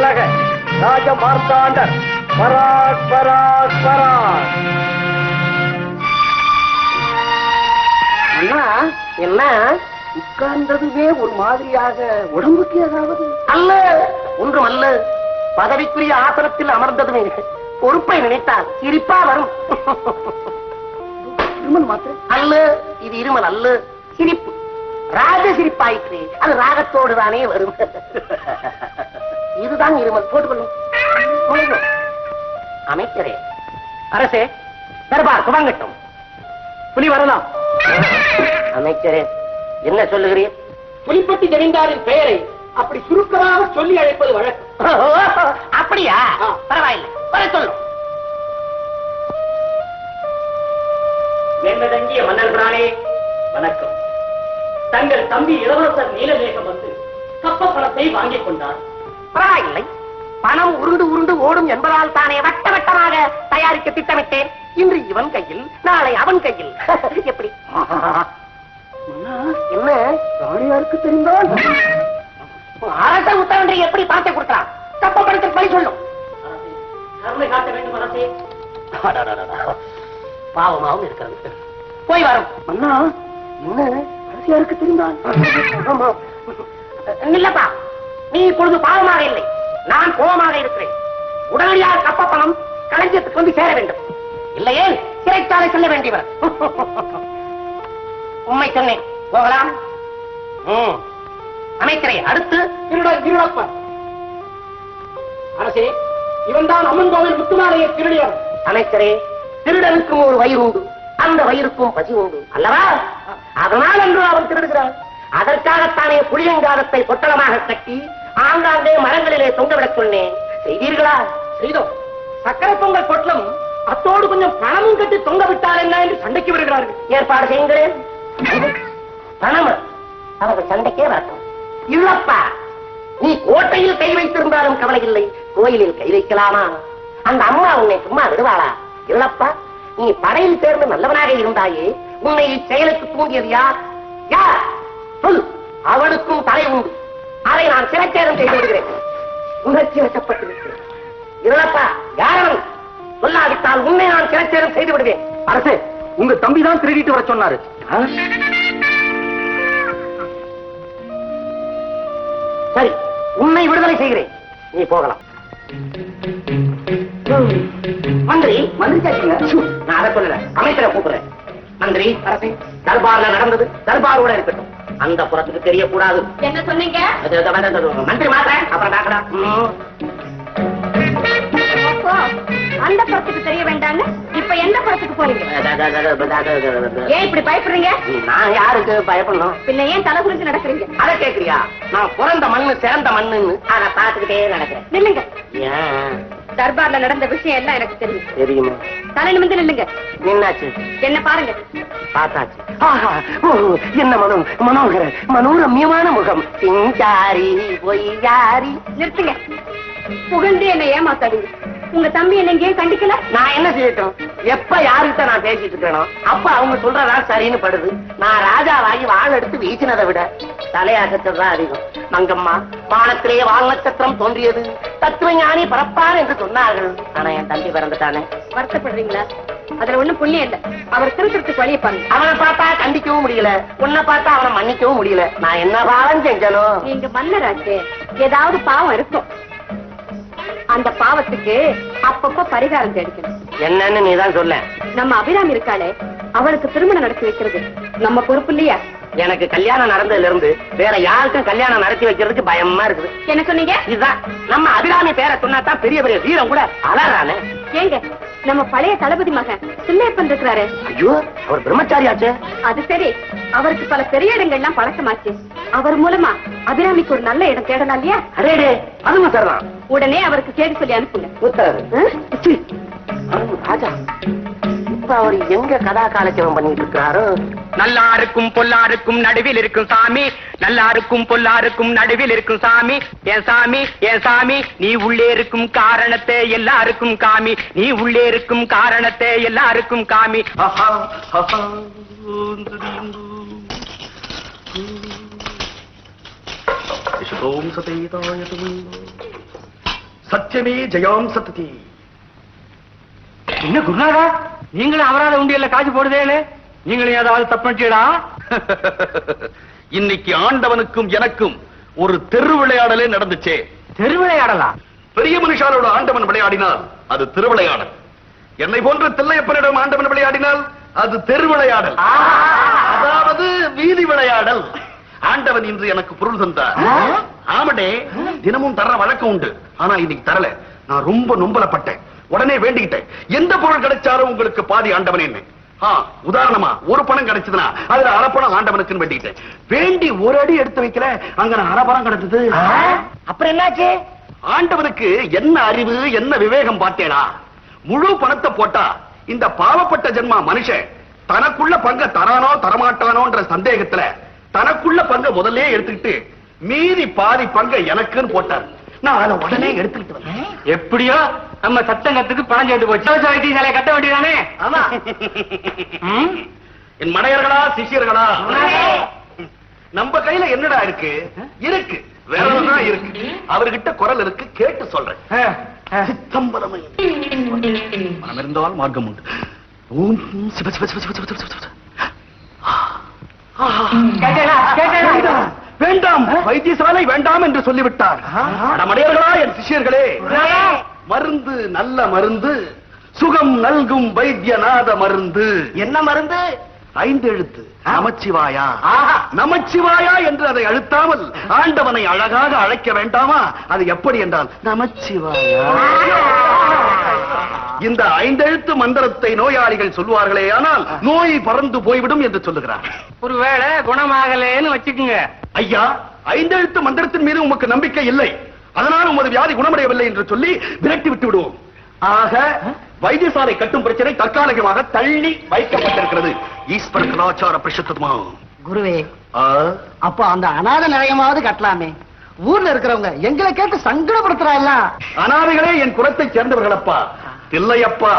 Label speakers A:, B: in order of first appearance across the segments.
A: விலக ராஜ மார்த்தாண்டர் பராக் பராக் பராக்.
B: அண்ணா என்ன? உட்கார்ந்ததுமே ஒரு மாதிரியாக உடம்புக்கு ஏதாவது? அல்ல ஒன்றும் அல்ல. பதவிக்குரிய ஆசனத்தில் அமர்ந்ததுமே பொறுப்பை நினைத்தால் சிரிப்பா வரும். இருமல் மாத்திரை? அல்ல இது இருமல் அல்ல சிரிப்பு. ராஜ சிரிப்பாயிற்று அது ராகத்தோடு தானே வரும். இதுதான் இருமல். போட்டுக்கொள்ளும். அமைச்சரே அரசே தர்பார் துவங்கட்டும் புலி வரலாம். அமைச்சரே என்ன சொல்லுகிறீர்? புலிப்பட்டி ஜமீன்தாரின் பெயரை அப்படி சுருக்கமாக சொல்லி அழைப்பது வழக்கம். அப்படியா? பரவாயில்லை. வர சொல்லும்.
C: என்னதங்கிய மன்னர் பிரானே வணக்கம். தங்கள் தம்பி இளவரசர் நீலமேகம் வந்து கப்ப பணத்தை வாங்கிக் கொண்டார்.
B: பரவாயில்லை பணம் உருண்டு உருண்டு ஓடும் என்பதால் தானே வட்ட வட்டமாக தயாரிக்க திட்டமிட்டேன். இன்று இவன் கையில் நாளை அவன் கையில். எப்படி? என்ன? ராணியாருக்கு தெரிந்தால்? அரச உத்தரவை எப்படி பணத்தை கொடுக்கிறான் தப்ப பணத்தில் பழி சொல்லும்
C: கருணை காட்ட வேண்டும் அரசே.
B: இருக்கிறது போய் வரும். அண்ணா என்ன? அரசியாருக்கு தெரிந்தால்? இல்லப்பா நீ இப்பொழுது பாவமாக இல்லை. நான் கோபமாக இருக்கிறேன். உடனடியாக கப்ப பணம் களஞ்சியத்துக்கு வந்து சேர வேண்டும். இல்லையே சிறைச்சாலை செல்ல வேண்டியவர். உண்மை சொன்னேன். போகலாம் அமைச்சரை அமைச்சரே அடுத்து திருடப்பர்.
C: அரசே இவன்தான் அம்மன் கோவில் முத்துமாலையை திருடியவர்.
B: அமைச்சரே திருடனுக்கும் ஒரு வயிறு உண்டு. அந்த வயிறுக்கும் பசி உண்டு. அல்லவா? அதனால் என்று அவன் திருடுகிறான் அதற்காகத்தானே புளியங்காதத்தை பொட்டலமாக கட்டி ஆங்காங்கே மரங்களிலே தொங்கவிடச் சொன்னேன். செய்தீர்களா
C: செய்தோம். சக்கரை பொங்கல் பொட்டலம் அத்தோடு கொஞ்சம் பணமும் கட்டி தொங்க விட்டால் என்ன என்று சண்டைக்கு வருகிறார்கள்.
B: ஏற்பாடு செய்யுங்களேன். பணமா? அவர்கள் சண்டைக்கே வரட்டும். இல்லப்பா நீ கோட்டையில் கை வைத்திருந்தாலும் கவலை இல்லை கோயிலில் கை வைக்கலாமா? அந்த அம்மா உன்னை சும்மா விடுவாளா? இல்லப்பா நீ படையில் சேர்ந்து நல்லவனாக இருந்தாயே உன்னை இச்செயலுக்கு தூண்டியது யார்? யார்? சொல். அவனுக்கும் தலை உண்டு. அதை நான் சிறைச்சேதம் செய்து விடுகிறேன் உணர்ச்சி வசப்பட்டிருக்கிறேன். இல்லப்பா யாரவன் சொல்லாவிட்டால் உன்னை நான் சிறைச்சேதம் செய்து விடுவேன்.
A: அரசு உங்க தம்பி தான் திருடிட்டு வர சொன்னாரு.
B: சரி உன்னை விடுதலை செய்கிறேன். நீ போகலாம். மந்திரி மந்திரி கேட்டீங்க நான் அதை சொல்லல. அமைச்சரை கூப்பிடுறேன். மந்திரி அரசு தர்பார்ல நடந்தது தர்பாரோட இருக்கட்டும். அந்த புறத்துக்கு தெரியக்கூடாது.
D: என்ன சொன்னீங்க?
B: மந்திரி மாத்திரேன். அப்புறம் பார்க்கலாம். ம்.
D: அப்போ அந்த புறத்துக்கு தெரிய வேண்டாம்னு இப்ப எந்த புறத்துக்கு போறீங்க. ஏன் இப்படி பயப்படுறீங்க?
B: நான் யாருக்கு பயப்படணும்?
D: பின்ன ஏன் தலை குளிச்சு நடக்கிறீங்க?
B: அதை கேக்குறியா நான் பிறந்த மண்ணு சிறந்த மண்ணுன்னு. அதை பார்த்துக்கிட்டே நடக்கிறேன்.
D: நில்லுங்க.
B: ஏன்?
D: தர்பார்ல நடந்த விஷயம் எல்லாம் எனக்கு தெரியும்.
B: தெரியுமா?
D: தலை நிமிந்து நில்லுங்க.
B: என்னாச்சு?
D: என்ன பாருங்க.
B: பார்த்தாச்சு. ஆஹா, என்ன மனம் மனோகர மனோரம்யமான முகம். சிங்காரி பொய்யாரி
D: நிறுத்துங்க. புகழ்ந்து என்ன ஏமாத்தாதீங்க. உங்க தம்பி என்ன எங்கேயும் கண்டிக்கல?
B: நான் என்ன செய்யட்டும்? எப்ப யாருக்கிட்ட நான் பேசிட்டு இருக்கேனோ அப்ப அவங்க சொல்றதா சரின்னு படுது. நான் ராஜாவாகி வாள் எடுத்து வீசினதை விட தலையாட்டத்தில் தான் அதிகம். மங்கம்மா வானத்திலே வால் நட்சத்திரம் தோன்றியது. தத்துவ ஞானி பரப்பார் என்று சொன்னார்கள். ஆனா என் தம்பி பிறந்துட்டானே.
D: வருத்தப்படுறீங்களா? அதுல ஒண்ணும் புண்ணியம் இல்ல. அவர் திருத்தத்துக்கு வழியை பாருங்க
B: அவனை பார்த்தா கண்டிக்கவும் முடியல. உன்னை பார்த்தா அவனை மன்னிக்கவும் முடியல. நான் என்ன பாவம் செஞ்சனோ?
D: நீங்க மன்னராச்சே ஏதாவது பாவம் இருக்கும். அந்த பாவத்துக்கு அப்பப்ப பரிகாரம் தேடிக்கணும்.
B: என்னன்னு நீதான் சொல்ல.
D: நம்ம அபிராமி இருக்காளே அவளுக்கு திருமணம் நடத்தி வைக்கிறது. நம்ம பொறுப்பு இல்லையா?
B: எனக்கு கல்யாணம் நடந்ததுல இருந்து வேற யாருக்கும் கல்யாணம் நடத்தி வைக்கிறதுக்கு பயமா இருக்குது.
D: என்ன சொன்னீங்க?
B: இதுதான். நம்ம அபிராமி பேரை சொன்னாதான் பெரிய பெரிய வீரம் கூட அலறானே.
D: ஏங்க நம்ம பழைய தளபதி மகன் சின்னையப்பன் இருக்கிறாரு.
B: ஐயோ அவர் பிரம்மச்சாரியாச்சே.
D: அது சரி. அவருக்கு பல பெரிய இடங்கள்லாம் பழக்கமாச்சு. அவர் மூலமா அபிராமிக்கு ஒரு நல்ல இடம் தேடலாம் இல்லையா?
B: அரேடே அதுவும் சரிதான்
D: உடனே அவருக்கு கேட்டு சொல்லி அனுப்புங்க.
B: உத்தரவு. ராஜா. இப்ப அவர் எங்க கதா காலட்சேபம் பண்ணிட்டு இருக்காரோ
E: நல்லாருக்கும் பொல்லாருக்கும் நடுவில் இருக்கும் சாமி. நல்லாருக்கும் பொல்லாருக்கும் நடுவில் இருக்கும் சாமி. என் சாமி என் சாமி? நீ உள்ளே இருக்கும் காரணத்தை எல்லாருக்கும் காமி. நீ உள்ளே இருக்கும் காரணத்தை எல்லாருக்கும் காமி.
F: சத்தியமே ஜயாம் சத்ததி
E: என்ன குருநாதா? நீங்களும் அவராத உண்டியல்ல காசு போடுதேன்னு? நீங்களும் ஏதாவது தப்பா
F: இன்னைக்கு ஆண்டவனுக்கும் எனக்கும் ஒரு தெரு விளையாடலே நடந்துச்சே.
E: தெருவிளையாடலாம்
F: பெரிய மனுஷாலோட ஆண்டவன் விளையாடினால் அது திருவிளையாடல் என்னை போன்ற தில்லையப்பனிடம் ஆண்டவன் விளையாடினால் அது தெரு விளையாடல். அதாவது வீதி விளையாடல். ஆண்டவன் இன்று எனக்கு பொருள் தந்தார். ஆமடே தினமும் தர்ற வழக்கம் உண்டு. ஆனா இன்னைக்கு தரல. நான் ரொம்ப நொம்பலப்பட்டேன். உடனே வேண்டிக்கிட்டேன். எந்த பொருள் கிடைச்சாலும் உங்களுக்கு பாதி ஆண்டவன் என்ன? உதாரணமா ஒரு பணம் கிடைச்சதுன்னா அதுல அரை பணம் ஆண்டவனுக்குன்னு வேண்டிக்கிட்டேன். வேண்டி ஒரு அடி எடுத்து வைக்கல அங்க நான் அரை பணம் கிடைச்சது
B: அப்புறம் என்னாச்சு?
F: ஆண்டவனுக்கு என்ன அறிவு என்ன விவேகம் பார்த்தேனா? முழு பணத்தை போட்டா இந்த பாவப்பட்ட ஜென்மா மனுஷன் தனக்குள்ள பங்க தரானோ தரமாட்டானோன்ற சந்தேகத்துல தனக்குள்ள பங்க முதல்ல எடுத்துக்கிட்டு மீதி பாதி பங்க எனக்குன்னு போட்டார். நான் அதை உடனே எடுத்துக்கிட்டு வந்தேன்.
E: எப்படியோ நம்ம சட்டங்கத்துக்கு பணம் சேர்த்து போச்சு. வைத்திய சாலையை கட்ட வேண்டியதானே?
B: ஆமா.
F: என் மனையர்களா சிஷியர்களா? நம்ம கையில என்னடா இருக்கு? இருக்கு. வேறதான் இருக்கு. அவர்கிட்ட குரல் இருக்கு கேட்டு சொல்றேன். சித்தம்பரமை. மனம் இருந்தால் மார்க்கம் உண்டு. ஓம் சிவ சிவ சிவ சிவ சிவ சிவ சிவ வேண்டாம், வைத்தியசாலை வேண்டாம் என்று சொல்லிவிட்டார். மடையர்களா என் சிஷியர்களே? மருந்து நல்ல மருந்து சுகம் நல்கும் வைத்தியநாத மருந்து.
B: என்ன மருந்து?
F: ஐந்து எழுத்து நமச்சிவாயா. நமச்சிவாயா என்று அதை அழுத்தாமல் ஆண்டவனை அழகாக அழைக்க வேண்டாமா? அது எப்படி என்றால் நமச்சிவாயா. இந்த ஐந்தெழுத்து மந்திரத்தை நோயாளிகள் சொல்வார்களே ஆனால் நோய் பறந்து போய்விடும் என்று சொல்லுகிறார்
E: ஒருவேளை குணமாகலேன்னு வச்சுக்குங்க.
F: ஐயா ஐந்தெழுத்து மந்திரத்தின் மீது உமக்கு நம்பிக்கை இல்லை. அதனால் உமது வியாதி குணமடையவில்லை என்று சொல்லி விரட்டி விட்டு விடுவோம் ஆக வைத்தியசாலை கட்டும் பிரச்சனை தற்காலிகமாக தள்ளி வைக்கப்பட்டிருக்கிறது. ஈஸ்வர கலாச்சார பிரசித்தமா?
B: குருவே அப்ப அந்த அநாத நிலையமாவது கட்டலாமே. ஊர்ல இருக்கிறவங்க எங்களை கேட்டு சங்கடப்படுத்துறா
F: அனாதைகளே என் குலத்தை சேர்ந்தவர்களப்பா. இல்லையப்பா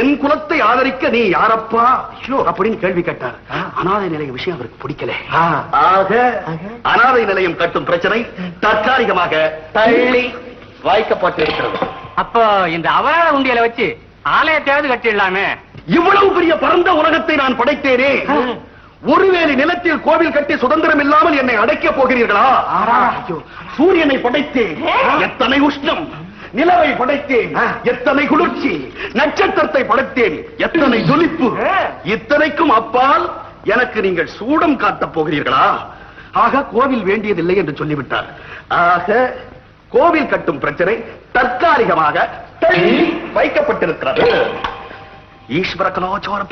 F: என் குலத்தை ஆதரிக்க நீ யாரப்பா? அப்படின்னு கேள்வி கேட்டார். அனாதை நிலைய விஷயம் அவருக்கு பிடிக்கல. ஆக அனாதை நிலையம் கட்டும் பிரச்சனை தற்காலிகமாக தள்ளி வைக்கப்பட்டு இருக்கிறது.
E: அப்போ இந்த அவராத உண்டியலை வச்சு ஆலயத்தையாவது கட்டிடலாமே?
F: இவ்வளவு பெரிய பரந்த உலகத்தை நான் படைத்தேனே. ஒருவேளை நிலத்தில் கோவில் கட்டி சுதந்திரம் இல்லாமல் என்னை அடைக்கப் போகிறீர்களா? சூரியனை படைத்தேன். எத்தனை உஷ்ணம். நிலவை படைத்தேன். எத்தனை குளிர்ச்சி. நட்சத்திரத்தை படைத்தேன். எத்தனை ஜொலிப்பு இத்தனைக்கும் அப்பால் எனக்கு நீங்கள் சூடம் காட்டப் போகிறீர்களா? ஆக கோவில் வேண்டியதில்லை என்று சொல்லிவிட்டார். ஆக கோவில் கட்டும் பிரச்சனை தற்காலிகமாக வைக்கப்பட்டிருக்கிறது. ஈஸ்வர கலாச்சார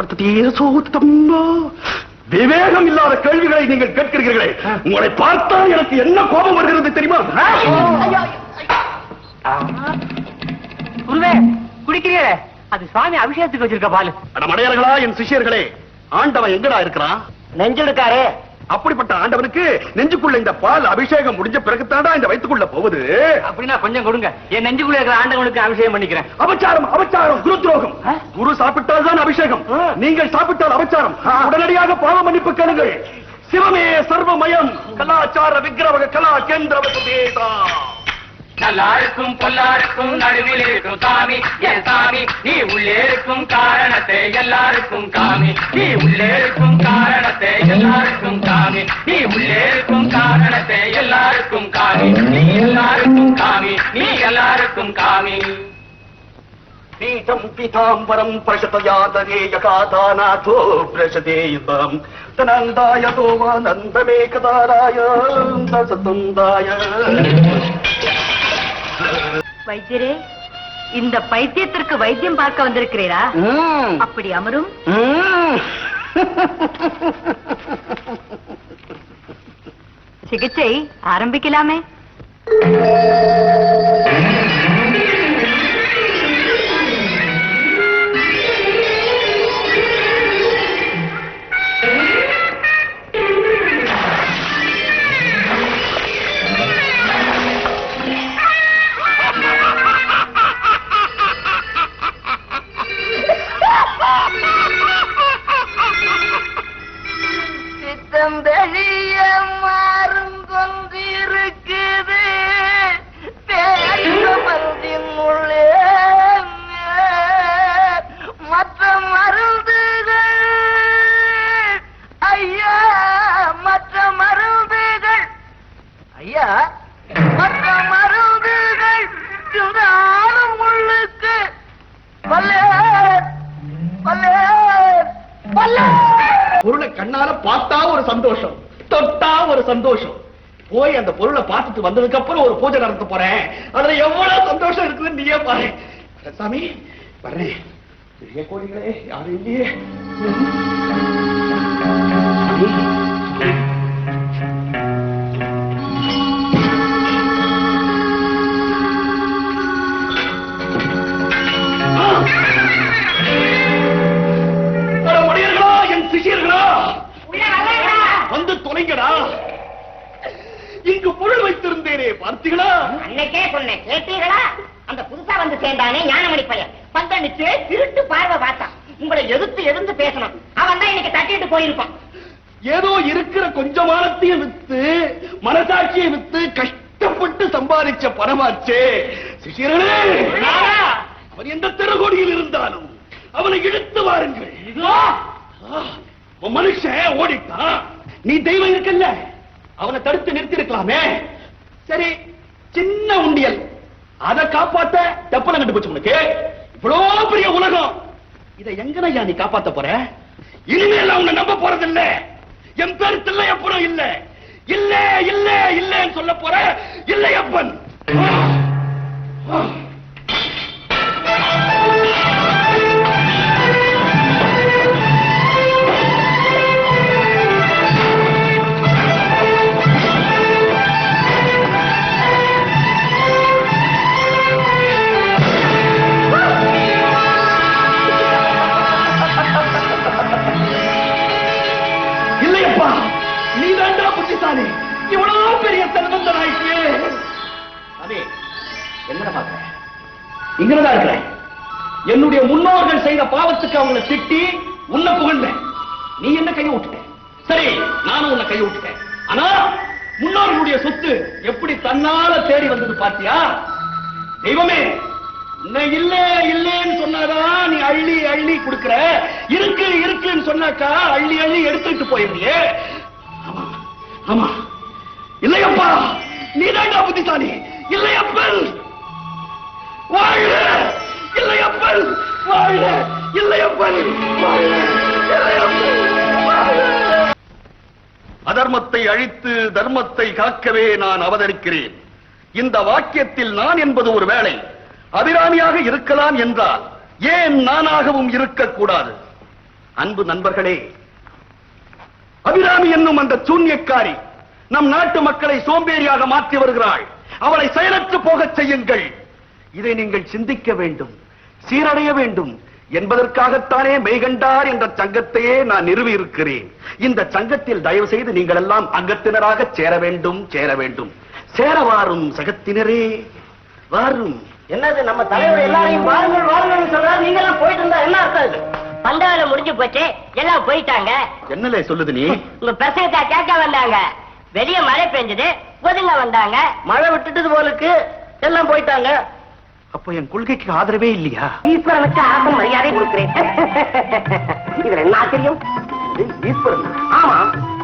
F: விவேகம் இல்லாத கேள்விகளை நீங்கள் கேட்கிறீர்களே. உங்களை பார்த்தால் எனக்கு என்ன கோபம் வருகிறது தெரியுமா?
E: குருவே குடிக்கிறீங்களே அது சுவாமி அபிஷேகத்துக்கு வச்சிருக்க பாலு.
F: என் சிஷ்யர்களே. ஆண்டவன் எங்கடா இருக்கிறான்?
B: நெஞ்சிருக்காரு
F: அப்படிப்பட்ட ஆண்டவனுக்கு நெஞ்சுக்குள்ள இந்த பால் அபிஷேகம் முடிஞ்ச பிறகுதான்டா இந்த வயித்துக்குள்ள போகுது.
E: அப்படின்னா கொஞ்சம் கொடுங்க. என் நெஞ்சுக்குள்ள இருக்கிற ஆண்டவனுக்கு அபிஷேகம் பண்ணிக்கிறேன்.
F: அபச்சாரம் அபச்சாரம். குரு துரோகம். குரு சாப்பிட்டால் தான் அபிஷேகம் நீங்கள் சாப்பிட்டால் அபச்சாரம். உடனடியாக பாவ மன்னிப்பு கேளுங்கள். சிவமே சர்வமயம். கலாச்சார விக்கிரவக கலா கேந்திர.
E: நல்லாருக்கும் பொல்லாருக்கும் நடுவில் இருக்கும் சாமி என் சாமி நீ உள்ளே இருக்கும் காரணத்தை எல்லாருக்கும் காமி. நீ உள்ளே இருக்கும் காரணத்தை எல்லாருக்கும் காமி. நீ உள்ளே இருக்கும் காரணத்தை எல்லாருக்கும் காமி. நீ எல்லாருக்கும் காமி. நீ எல்லாருக்கும் காமி.
F: பீதம் பீதாம்பரம் பிரசதயாதரேயகாதாநாதோ பிரசதேயுதாம். தனந்தாய தோவானந்தமேகதாராய சதந்தாய
D: வைத்தியரே இந்த பைத்தியத்திற்கு வைத்தியம் பார்க்க வந்திருக்கிறீரா? அப்படி அமரும்? சிகிச்சை ஆரம்பிக்கலாமே.
F: பார்த்துட்டு வந்ததுக்கு அப்புறம் ஒரு பூஜை நடத்த போறேன். அதுல எவ்வளவு சந்தோஷம் இருக்குதுன்னு நீயே பாரு. சாமி வர்றேன் கோழிகளே யாரும் இல்லையே. என் சிஷியர்களா? வந்து தொலைங்கடா இங்கு பொருள் வைத்திருந்தேனே பார்த்தீங்களா
B: அன்னைக்கே சொன்னேன் கேட்டீர்களா? அந்த புதுசா வந்து சேர்ந்தானே ஞானமணி பையன். பந்தனுக்கு திருட்டு பார்வை பார்த்தான் உங்களை எதிர்த்து எழுந்து பேசணும். அவன் தான் இன்னைக்கு தட்டிட்டு போயிருப்பான்.
F: ஏதோ இருக்கிற கொஞ்சமானத்தையும் வித்து மனசாட்சியை வித்து கஷ்டப்பட்டு சம்பாதிச்ச பணமாச்சே. சிஷியர்களே! அவன் எந்த தெருகோடியில் இருந்தாலும் அவனை இழுத்து வாருங்கள். மனுஷன் ஓடிட்டான். நீ தெய்வம் இருக்கல்ல? அவனை தடுத்து நிறுத்தி இருக்கலாமே சரி சின்ன உண்டியல். அதை காப்பாத்த தெப்பலம் கண்டுபிடிச்சு உனக்கு. இவ்வளவு பெரிய உலகம். இதை எங்கனையா நீ காப்பாத்த போற? இனிமேல் உன்னை நம்ப போறதில்ல. என் பேர் தில்லையப்பனும் இல்ல. இல்ல இல்ல இல்லன்னு சொல்ல போற. இல்லையப்பன் அப்பன். ஆனா முன்னோர்களுடைய சொத்து எப்படி தன்னால தேடி வந்தது பாத்தியா? தெய்வமே உன்னை இல்ல இல்லன்னு சொன்னாதான் நீ அள்ளி அள்ளி கொடுக்கிற. இருக்கு இருக்குன்னு சொன்னாக்கா அள்ளி அள்ளி எடுத்துட்டு போயிருந்தியே ஆமா ஆமா. இல்லையப்பா நீதாண்டா புத்திசாலி. இல்லையப்பல் வாழ்க. இல்லையப்பல் வாழ்க. இல்லையப்பல் வாழ்க. இல்லையப்பல் அதர்மத்தை அழித்து தர்மத்தை காக்கவே நான் அவதரிக்கிறேன். இந்த வாக்கியத்தில் நான் என்பது ஒரு வேளை அபிராமியாக இருக்கலாம் என்றால் ஏன் நானாகவும் இருக்கக்கூடாது? அன்பு நண்பர்களே அபிராமி என்னும் அந்த சூன்யக்காரி நம் நாட்டு மக்களை சோம்பேறியாக மாற்றி வருகிறாள். அவளை செயலற்று போகச் செய்யுங்கள். இதை நீங்கள் சிந்திக்க வேண்டும் சீரடைய வேண்டும். என்பதற்காகத்தானே மெய்கண்டார் என்ற சங்கத்தையே நான் நிறுவி இருக்கிறேன் இந்த சங்கத்தில் தயவு செய்து நீங்கள் எல்லாம் அங்கத்தினராக சேர வேண்டும் சேர வேண்டும். சேர வாரும் சகத்தினரே வாரும்.
B: என்னது நம்ம தலைவர் எல்லாரையும் வாருங்கள் வாருங்கள் சொல்றாரு. நீங்க எல்லாம் போயிட்டு இருந்தா என்ன அர்த்தம் இது? பந்தவேல முடிஞ்சு போச்சு எல்லாம் போயிட்டாங்க.
F: என்னலே சொல்லுது நீ?
B: உங்க பிரசங்கத்தை கேட்க வந்தாங்க. வெளிய மழை பெஞ்சது ஒதுங்க வந்தாங்க. மழை விட்டுட்டது போலுக்கு எல்லாம் போயிட்டாங்க.
F: அப்ப என் கொள்கைக்கு ஆதரவே இல்லையா?
B: ஈஸ்வரனுக்கு ஆசம் மரியாதை கொடுக்கிறேன். இதுல என்ன ஆச்சரியம்?
F: ஈஸ்வரன்.
B: ஆமா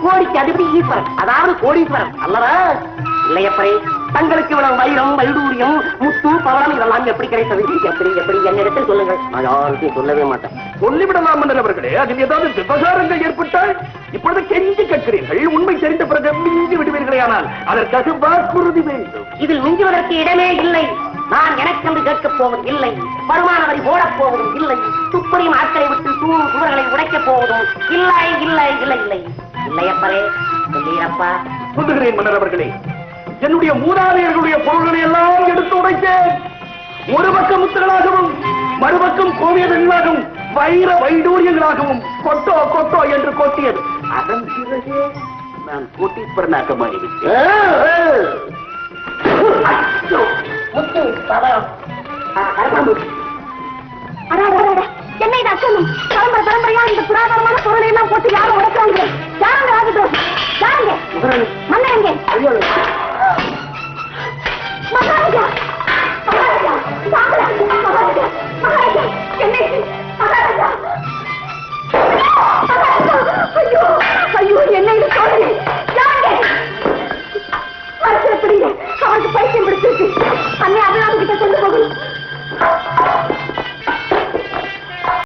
B: கோடிக்கு அதிபதி ஈஸ்வரன். அதாவது கோடீஸ்வரன் அல்லவா? இல்லையப்பரே தங்களுக்கு இவ்வளவு வைரம் வைடூரியம் முத்து பவளம் இதெல்லாம் எப்படி கிடைத்தது? எப்படி எப்படி? என்னிடத்தில் சொல்லுங்கள். நான் யாருக்கும் சொல்லவே மாட்டேன்.
F: சொல்லிவிடலாம் மன்னரவர்களே. அதில் ஏதாவது விவகாரங்கள் ஏற்பட்டால் இப்பொழுது கெஞ்சி கேட்கிறீர்கள். உண்மை தெரிந்த பிறகு மிஞ்சி விடுவீர்களே ஆனால் அதற்காக வாக்குறுதி வேண்டும்.
B: இதில் மிஞ்சுவதற்கு இடமே இல்லை. நான் எனக்கென்று கேட்கப் போவதும் இல்லை. வருமான வரி போடப் போவதும் இல்லை. துப்பறியும் ஆட்களை விட்டு தூண் சுவர்களை உடைக்கப் போவதும் இல்லை இல்லை இல்லை இல்லை. இல்லையப்பரே சொல்லீரப்பா
F: சொல்லுகிறேன் மன்னரவர்களே. என்னுடைய மூதாதையர்களுடைய பொருள்களை எல்லாம் எடுத்து உடைத்தேன். ஒரு பக்கம் முத்துகளாகவும் மறுபக்கம் கோவியர்களாகவும் வைர வைடூரியங்களாகவும் கொட்டோ கொட்டோ என்று கொட்டியது. அதன் பிறகு நான் கோட்டீஸ்வரனாக மாறிவிட்டேன்.
B: முத்து பவளம் ஆ, கருப்பாம்பூச்சி.
D: என்ன இது பரம்பரை